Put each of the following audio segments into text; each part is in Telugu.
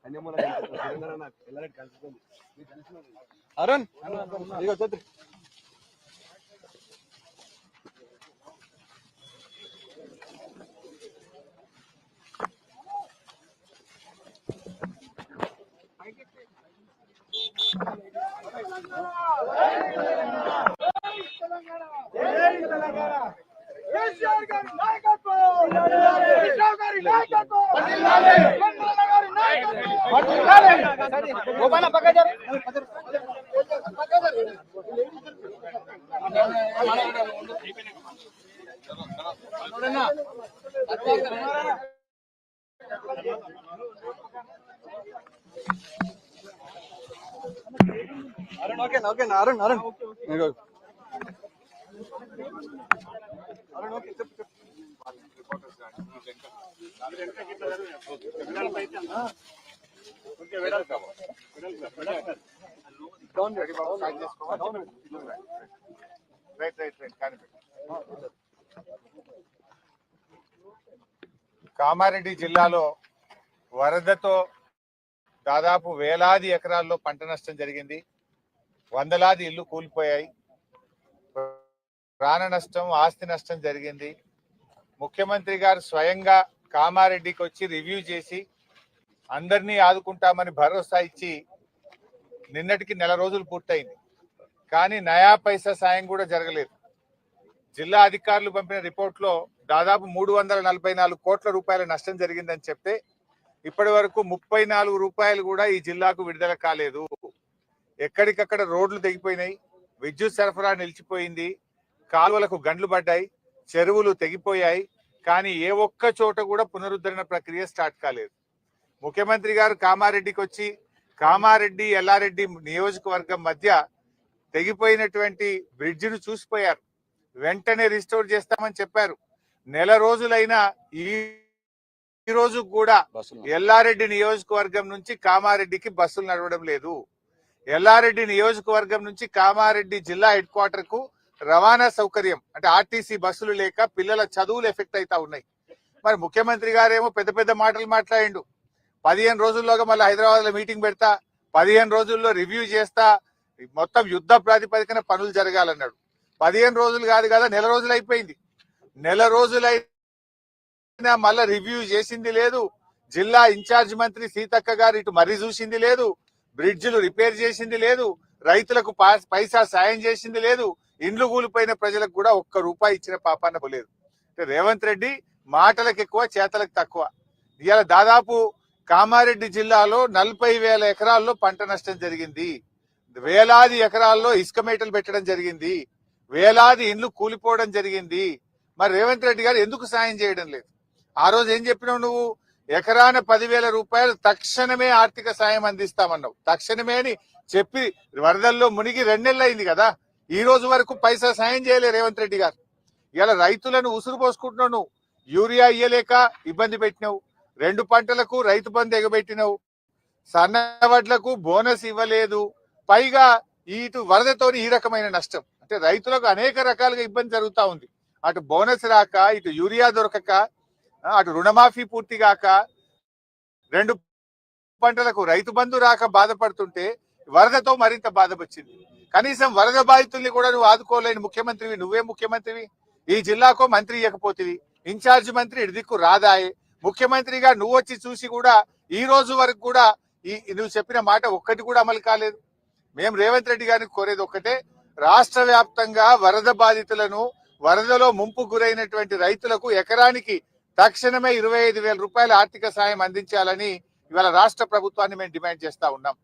మాట్లాడతారా? పైకి వస్తారా? ఓకే అరుణ్ ఇదిగో చూద్దు కేసీఆర్ గారి నాయకత్వం కేసీఆర్ గారి నాయకత్వం చంద్రబాబు గారి Arun okay okay Arun Arun. Arun okay చెప్పు చెప్పు. రైట్ రైట్ రైట్ కామారెడ్డి జిల్లాలో వరదతో దాదాపు వేలాది ఎకరాల్లో పంట నష్టం జరిగింది. వందలాది ఇల్లు కూలిపోయాయి. ప్రాణ నష్టం ఆస్తి నష్టం జరిగింది. ముఖ్యమంత్రి గారు స్వయంగా కామారెడ్డికి వచ్చి రివ్యూ చేసి అందరినీ ఆదుకుంటామని భరోసా ఇచ్చి నిన్నటికి నెల రోజులు పూర్తయింది. కానీ నయా పైసా సాయం కూడా జరగలేదు. జిల్లా అధికారులు పంపిన రిపోర్ట్లో దాదాపు మూడు వందల నలభై నాలుగు కోట్ల రూపాయల నష్టం జరిగిందని చెప్తే ఇప్పటి వరకు ముప్పై నాలుగు రూపాయలు కూడా ఈ జిల్లాకు విడుదల కాలేదు. ఎక్కడికక్కడ రోడ్లు తెగిపోయినాయి విద్యుత్ సరఫరా నిలిచిపోయింది కాలువలకు గండ్లు పడ్డాయి చెరువులు తెగిపోయాయి కానీ ఏ ఒక్క చోట కూడా పునరుద్ధరణ ప్రక్రియ స్టార్ట్ కాలేదు. ముఖ్యమంత్రి గారు కామారెడ్డికి వచ్చి కామారెడ్డి ఎల్లారెడ్డి నియోజకవర్గం మధ్య తెగిపోయినటువంటి బ్రిడ్జిను చూసిపోయారు. వెంటనే రిస్టోర్ చేస్తామని చెప్పారు. నెల రోజులైనా ఈ ఈ రోజు కూడా ఎల్లారెడ్డి నియోజకవర్గం నుంచి కామారెడ్డికి బస్సులు నడవడం లేదు. ఎల్లారెడ్డి నియోజకవర్గం నుంచి కామారెడ్డి జిల్లా హెడ్ క్వార్టర్కు రవాణా సౌకర్యం అంటే ఆర్టీసీ బస్సులు లేక పిల్లల చదువులు ఎఫెక్ట్ అవుతా ఉన్నాయి. మరి ముఖ్యమంత్రి గారేమో పెద్ద పెద్ద మాటలు మాట్లాడిండు. పదిహేను రోజుల్లోగా మళ్ళీ హైదరాబాద్లో మీటింగ్ పెడతా పదిహేను రోజుల్లో రివ్యూ చేస్తా మొత్తం యుద్ధ ప్రాతిపదికన పనులు జరగాలన్నాడు. పదిహేను రోజులు కాదు కదా నెల రోజులు అయిపోయింది. నెల రోజులైనా మళ్ళా రివ్యూ చేసింది లేదు. జిల్లా ఇన్ఛార్జ్ మంత్రి సీతక్క గారు ఇటు మరీ చూసింది లేదు. బ్రిడ్జ్లు రిపేర్ చేసింది లేదు. రైతులకు పైసా సాయం చేసింది లేదు. ఇండ్లు కూలిపోయిన ప్రజలకు కూడా ఒక్క రూపాయి ఇచ్చిన పాపాన పోలేదు. రేవంత్ రెడ్డి మాటలకు ఎక్కువ చేతలకు తక్కువ. ఇవాళ దాదాపు కామారెడ్డి జిల్లాలో నలభై వేల ఎకరాల్లో పంట నష్టం జరిగింది. వేలాది ఎకరాల్లో ఇసుక మేటలు పెట్టడం జరిగింది. వేలాది ఇండ్లు కూలిపోవడం జరిగింది. మరి రేవంత్ రెడ్డి గారు ఎందుకు సాయం చేయడం లేదు? ఆ రోజు ఏం చెప్పినావు నువ్వు? ఎకరాన పదివేల రూపాయలు తక్షణమే ఆర్థిక సాయం అందిస్తామన్నావు. తక్షణమే అని చెప్పి వరదల్లో మునిగి రెండేళ్ళు అయింది కదా. ఈ రోజు వరకు పైసా సాయం చేయలే రేవంత్ రెడ్డి గారు. ఇలా రైతులను ఉసురు పోసుకుంటున్నావు నువ్వు యూరియా ఇయ్యలేక ఇబ్బంది పెట్టినావు. రెండు పంటలకు రైతు బంధు ఎగబెట్టినావు. సన్నవడ్లకు బోనస్ ఇవ్వలేదు. పైగా ఇటు వరదతోని ఈ రకమైన నష్టం. అంటే రైతులకు అనేక రకాలుగా ఇబ్బంది జరుగుతూ ఉంది. అటు బోనస్ రాక ఇటు యూరియా దొరకక అటు రుణమాఫీ పూర్తి కాక రెండు పంటలకు రైతు బంధు రాక బాధపడుతుంటే వరదతో మరింత బాధపచ్చింది. కనీసం వరద బాధితుల్ని కూడా నువ్వు ఆదుకోలేని ముఖ్యమంత్రివి నువ్వే ముఖ్యమంత్రివి. ఈ జిల్లాకో మంత్రి ఇవ్వకపోతివి ఇన్ఛార్జ్ మంత్రి ఇటు దిక్కు రాదాయే. ముఖ్యమంత్రిగా నువ్వు వచ్చి చూసి కూడా ఈ రోజు వరకు కూడా ఈ నువ్వు చెప్పిన మాట ఒక్కటి కూడా అమలు కాలేదు. మేము రేవంత్ రెడ్డి గారిని కోరేది ఒక్కటే రాష్ట్ర వ్యాప్తంగా వరద బాధితులను వరదలో ముంపు గురైనటువంటి రైతులకు ఎకరానికి తక్షణమే ఇరవై ఐదు వేల రూపాయల ఆర్థిక సాయం అందించాలని ఇవాళ రాష్ట్ర ప్రభుత్వాన్ని మేము డిమాండ్ చేస్తా ఉన్నాం.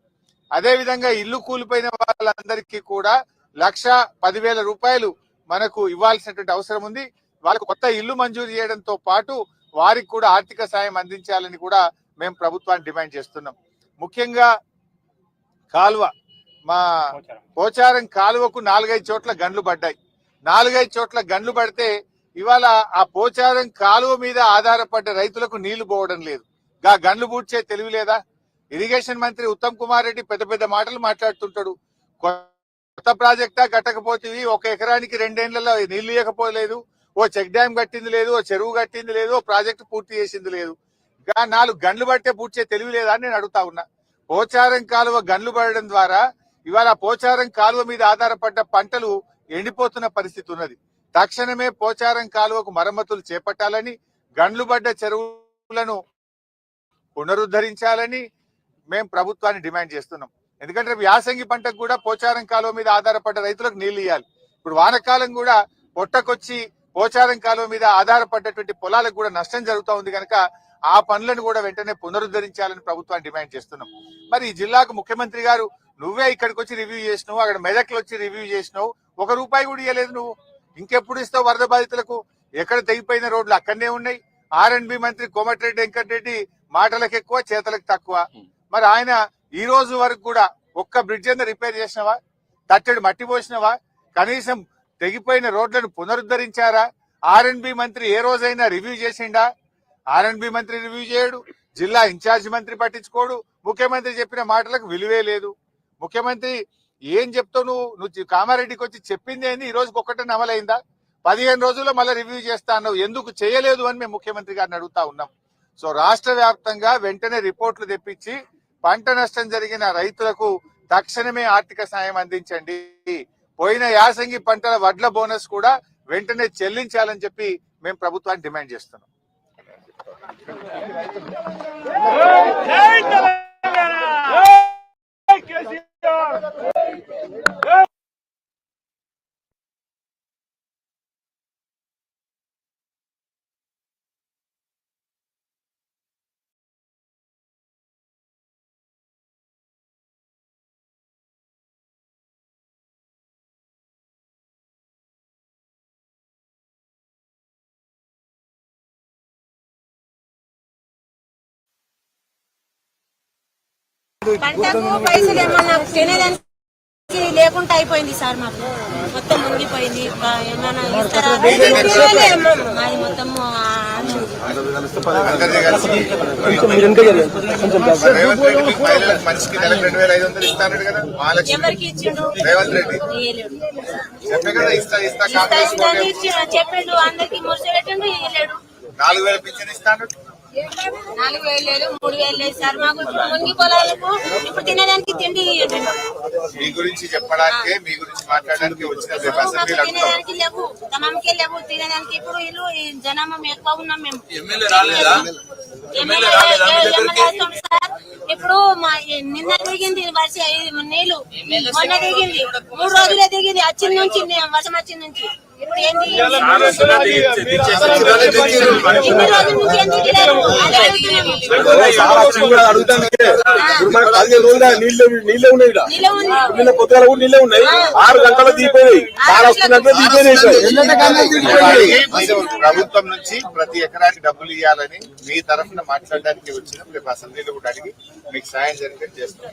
అదే విధంగా ఇల్లు కూలిపోయిన వాళ్ళందరికీ కూడా లక్ష పదివేల రూపాయలు మనకు ఇవ్వాల్సినటువంటి అవసరం ఉంది. వాళ్ళకు కొత్త ఇల్లు మంజూరు చేయడంతో పాటు వారికి కూడా ఆర్థిక సాయం అందించాలని కూడా మేము ప్రభుత్వాన్ని డిమాండ్ చేస్తున్నాం. ముఖ్యంగా కాల్వ మా పోచారం. కాలువకు నాలుగైదు చోట్ల గండ్లు పడ్డాయి. నాలుగైదు చోట్ల గండ్లు పడితే ఇవాళ ఆ పోచారం కాలువ మీద ఆధారపడ్డ రైతులకు నీళ్ళు పోవడం లేదు. గా గండ్లు పూడ్చే తెలివి లేదా? ఇరిగేషన్ మంత్రి ఉత్తమ్ కుమార్ రెడ్డి పెద్ద పెద్ద మాటలు మాట్లాడుతుంటాడు. కొత్త ప్రాజెక్టా కట్టకపోతే ఒక ఎకరానికి రెండేళ్ళలో నీళ్ళు ఇవ్వకపోలేదు ఓ చెక్ డ్యామ్ కట్టింది లేదు ఓ చెరువు కట్టింది లేదు ఓ ప్రాజెక్టు పూర్తి చేసింది లేదు. గా నాలుగు గండ్లు పట్టే పూడ్చే తెలివి లేదా అని నేను అడుగుతా ఉన్నా. పోచారం కాలువ గండ్లు పడడం ద్వారా ఇవాళ పోచారం కాలువ మీద ఆధారపడ్డ పంటలు ఎండిపోతున్న పరిస్థితి ఉన్నది. తక్షణమే పోచారం కాలువకు మరమ్మతులు చేపట్టాలని గండ్లు పడ్డ చెరువులను పునరుద్ధరించాలని మేము ప్రభుత్వాన్ని డిమాండ్ చేస్తున్నాం. ఎందుకంటే వ్యాసంగి యాసంగి పంటకు కూడా పోచారం కాలువ మీద ఆధారపడ్డ రైతులకు నీళ్ళు ఇవ్వాలి ఇప్పుడు వానకాలం కూడా పొట్టకొచ్చి పోచారం కాలువ మీద ఆధారపడ్డటువంటి పొలాలకు కూడా నష్టం జరుగుతూ ఉంది కనుక ఆ పనులను కూడా వెంటనే పునరుద్ధరించాలని ప్రభుత్వాన్ని డిమాండ్ చేస్తున్నాం. మరి ఈ జిల్లాకు ముఖ్యమంత్రి గారు నువ్వే ఇక్కడికి వచ్చి రివ్యూ చేసినావు అక్కడ మెదక్లో వచ్చి రివ్యూ చేసినావు ఒక రూపాయి కూడా ఇవ్వలేదు నువ్వు. ఇంకెప్పుడు ఇస్తావు వరద బాధితులకు? ఎక్కడ తెగిపోయిన రోడ్లు అక్కడనే ఉన్నాయి. ఆర్ అండ్ బి మంత్రి కోమటిరెడ్డి వెంకటరెడ్డి మాటలకు ఎక్కువ చేతలకు తక్కువ. మరి ఆయన ఈ రోజు వరకు కూడా ఒక్క బ్రిడ్జ్ అంతా రిపేర్ చేసినవా? తట్టడి మట్టి పోసినవా? కనీసం తెగిపోయిన రోడ్లను పునరుద్ధరించారా? ఆర్ మంత్రి ఏ రోజైనా రివ్యూ చేసిండా? ఆర్ఎన్బి మంత్రి రివ్యూ చేయడు జిల్లా ఇన్ఛార్జ్ మంత్రి పట్టించుకోడు ముఖ్యమంత్రి చెప్పిన మాటలకు విలువే లేదు. ముఖ్యమంత్రి ఏం చెప్తావు నువ్వు? నువ్వు కామారెడ్డికి వచ్చి చెప్పింది ఏంది? ఈ రోజుకి ఒక్కటే అమలైందా పదిహేను రోజుల్లో మళ్ళీ రివ్యూ చేస్తా అన్నావు. ఎందుకు చేయలేదు అని మేము ముఖ్యమంత్రి గారిని అడుగుతా ఉన్నాం. సో రాష్ట్ర వ్యాప్తంగా వెంటనే రిపోర్ట్లు తెప్పించి పంట నష్టం జరిగిన రైతులకు తక్షణమే ఆర్థిక సాయం అందించండి. పోయిన యాసంగి పంటల వడ్ల బోనస్ కూడా వెంటనే చెల్లించాలని చెప్పి మేము ప్రభుత్వాన్ని డిమాండ్ చేస్తున్నాం. పంటకు పైసలు ఏమన్నా తినేదానికి లేకుండా అయిపోయింది సార్ మాకు. మొత్తం మునిగిపోయింది. ఇంకా ఏమన్నా ఇస్తారా? అది మొత్తం మనిషికి నెలకు రెండు వేల ఐదు వందలు ఇస్తాడు కదా మహాలక్ష్మి ఎవరికి ఇచ్చిండు? రేవంత్ రెడ్డి. ఇయ్యలేడు. చెప్పే కదా ఇస్తా ఇస్తా ఇస్తా కాంగ్రెస్ ఇస్తా అని ఇచ్చిండు. చెప్పిండు అందరికి నాలుగు వేల పింఛన్ ఇస్తాడు. నాలుగు వేలు లేదు మూడు వేలు లేదు సార్. మాకు మునిగి పొలాలకు ఇప్పుడు తినేదానికి తిండి మీ గురించి చెప్పడానికే మీ గురించి మాట్లాడడానికి వచ్చిన తినేదానికి లేవు. తమకే లేవు. తినేదానికి ఇప్పుడు ఇల్లు ఈ జనాభా ఎక్కువ ఉన్నాం మేము. ఇప్పుడు మా నిన్న దిగింది వర్ష నీళ్ళు మొన్న దిగింది. మూడు రోజులే దిగింది. వచ్చిన నుంచి వర్షం వచ్చిన నుంచి. నీళ్ళే ఉన్నాయి నిన్న కూడా నీళ్ళే ఉన్నాయి ఆరు గంటల దీపోయినాయి ఆరు వస్తున్నట్టే ప్రభుత్వం నుంచి ప్రతి ఎకరానికి డబ్బులు ఇవ్వాలని మీ తరఫున మాట్లాడడానికి వచ్చిన రేపు అసెంబ్లీలో కూడా అడిగి మీకు సాయం జరిగేది చేస్తాం.